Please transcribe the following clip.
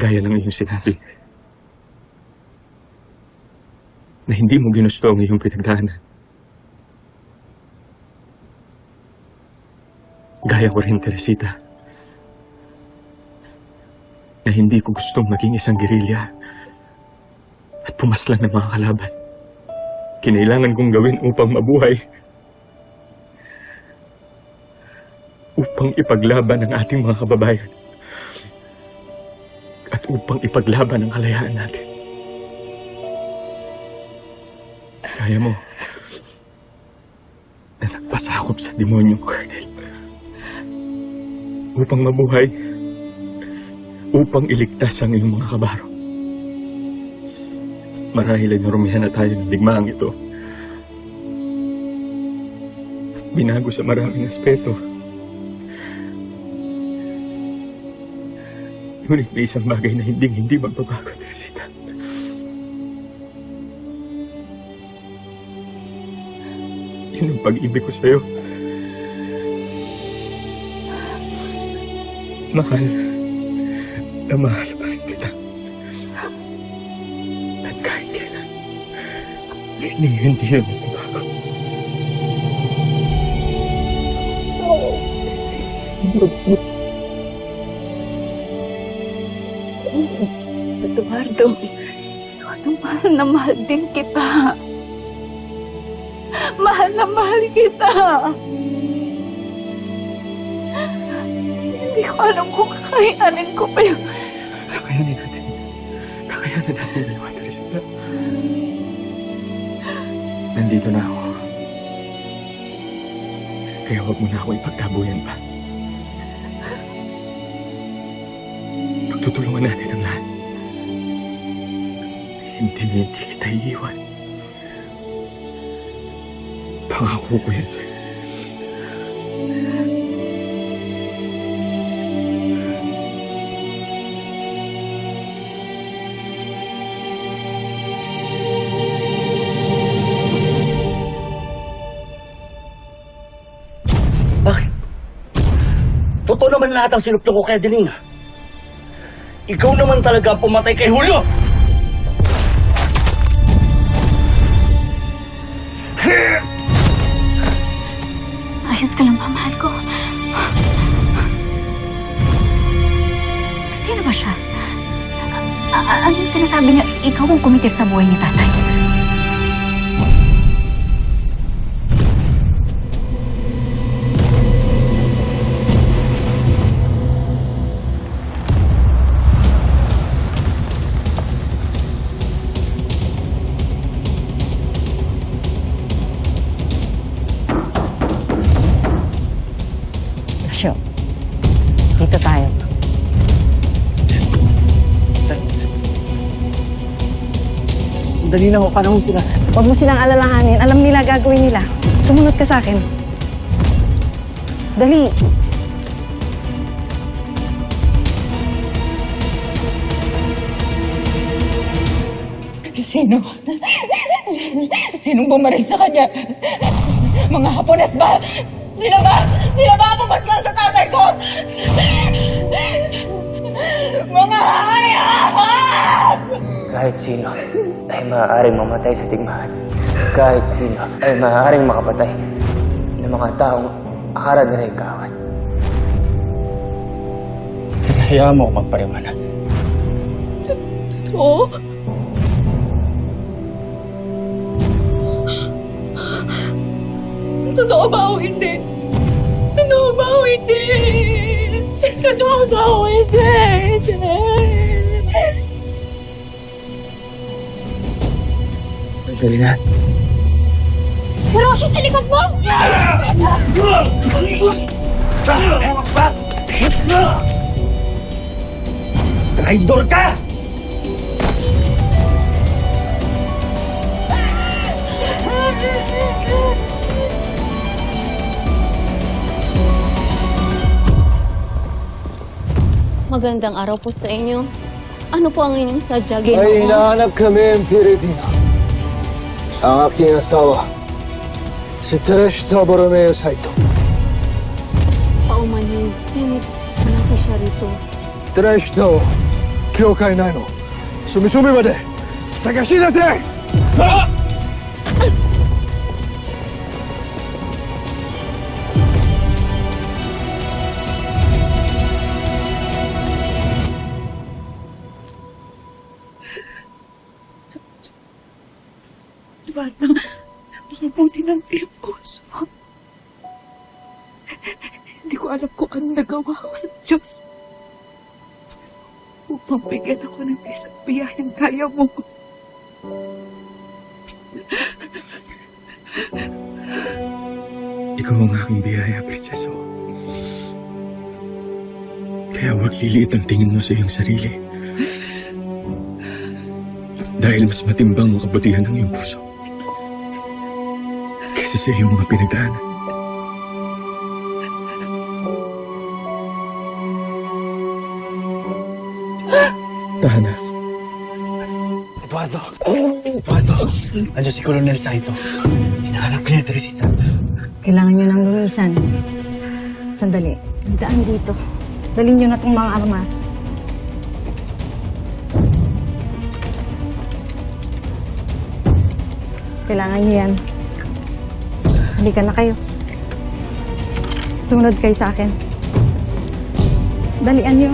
Gaya ng iyong sinabi. Na hindi mo ginusto ang iyong pinagdaanan. Gaya ko rin, Teresita. Na hindi ko gustong maging isang gerilya at pumaslang ng mga kalaban. Kinailangan kong gawin upang mabuhay. Upang ipaglaban ang ating mga kababayan. At upang ipaglaban ang kalayaan natin. Kaya mo na nagpasakop sa demonyo, Colonel. Upang mabuhay. Upang iligtas ang iyong mga kabaro. Marahil ay narumihan na tayo ng digmaang ito. Binago sa maraming aspeto. Ngunit may isang bagay na hindi hindi magbabago, Teresita. Yun ang pag-ibig ko sa'yo. Mahal. Na mahal pa rin kita. At kahit kailan, hindi, hindi yun magbabago. Eduardo, Eduardo, mahal na mahal din kita. Mahal na mahal kita. Hindi ko alam kung kakayanin ko pa yung... Kakayanin natin. Kakayanin natin dalawa, Teresita. Nandito na ako. Kaya huwag mo na ako ipagtabuyan pa. Pagtutulungan natin ang lahat. Hindi, hindi kita iiwan. Pangako ko yan sa'yo. Totoo naman lahat ang sinuplo ko kay Adelina. Ikaw naman talaga pumatay kay Julio! Ayos ka lang ba, mahal ko? Sino ba siya? A- a- anong sinasabi niya? Ikaw ang kumitir sa buhay ni tatay. Dito tayo. Sandali lang ako, paano sila? Huwag mo silang alalahanin. Alam nila gagawin nila. Sumunod ka sa akin. Dali. Sino? Sinong bumaril sa kanya? Mga Hapones ba? Sila ba? Sila ba ang pumaslan sa tatay ko? Kahit sino ay maaaring mamatay sa digmaan. Kahit sino ay maaaring makapatay ng mga taong akala nila ay kawat. Hinahayaan mo ako magpariwanag. Oo? Totoo ba o hindi? Totoo ba o hindi? Totoo ba o hindi? Hindi. Adelina, Hiroshi, sa likod mo! Traidor ka! Magandang araw po sa inyo. Ano po ang inyong sadya, Ay, Ginoo? hinahanap kami ang Piridina ang aking asawa, si Teresh Taboromeo Saito. Paumanhin, ngunit wala ko siya rito. Teresh no Kyokai Nano. Sumisumi made! Sakashida-se! Ah! Ano nagawa ko sa Diyos. Upang bigyan ako ng isang biyayang kaya mo. Ikaw ang aking biyaya, prinseso. Kaya huwag liliit ang tingin mo sa iyong sarili. Dahil mas matimbang ang kabutihan ng iyong puso. Kaysa sa iyong mga pinagdaanan. Eduardo! Eduardo! Andiyan si Colonel Saito. Hinahanap niya, Teresita. Kailangan nyo ng lumisan. Sandali. Daan dito. Dalhin nyo na tong mga armas. Kailangan nyo yan. Halika na kayo. Sumunod kayo sa akin. Dalian nyo.